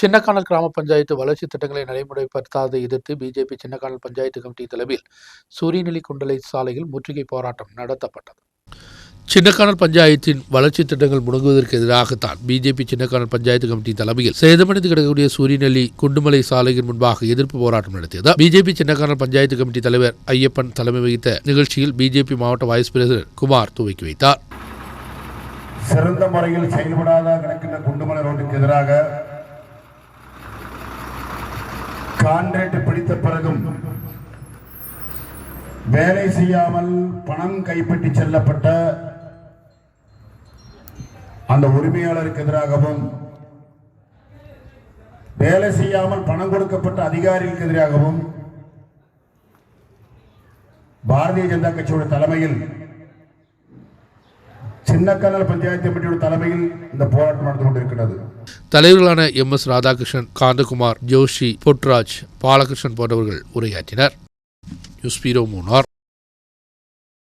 சின்னக்கானல் கிராம பஞ்சாயத்து வளர்ச்சி திட்டங்களை நடைமுறைப்படுத்தாததை எதிர்த்து பிஜேபி சின்னக்கானல் பஞ்சாயத்து கமிட்டி தலைவில் சூரியநெல்லி குண்டலை சாலையில் முற்றுகை போராட்டம் நடத்தப்பட்டது. சின்னக்கானல் பஞ்சாயத்தின் வளர்ச்சி திட்டங்கள் முடங்குவதற்கு எதிராகத்தான் பிஜேபி சின்னக்கானல் பஞ்சாயத்து கமிட்டி தலைமையில் சேதமடைந்து கிடக்கக்கூடிய சூரியநெல்லி குண்டுமலை சாலையின் முன்பாக எதிர்ப்பு போராட்டம் நடத்தியது பிஜேபி சின்னக்கானல் பஞ்சாயத்து கமிட்டி தலைவர் ஐயப்பன் தலைமை வகித்த நிகழ்ச்சியில் பிஜேபி மாவட்ட வைஸ் பிரசிடன்ட் குமார் துவக்கி வைத்தார். சிறந்த முறையில் செயல்படாத கிடக்கின்ற குண்டுமலை ரோட்டுக்கு எதிராக கான்ட்ராக்ட் பிடித்த பிறகும் வேலை செய்யாமல் பணம் கைப்பற்றி செல்லப்பட்ட அந்த உரிமையாளருக்கு எதிராகவும் வேலை செய்யாமல் பணம் கொடுக்கப்பட்ட அதிகாரிகளுக்கு எதிராகவும் பாரதிய ஜனதா கட்சியோட தலைமையில் சின்னக்கனல் பஞ்சாயத்து கமிட்டியோட தலைமையில் இந்த போராட்டம் நடந்து கொண்டிருக்கிறது. தலைவர்களான எம் எஸ் ராதாகிருஷ்ணன் காந்தகுமார் ஜோஷி பொட்ராஜ் பாலகிருஷ்ணன் போன்றவர்கள் உரையாற்றினர். நியூஸ் பீரோ மூனார்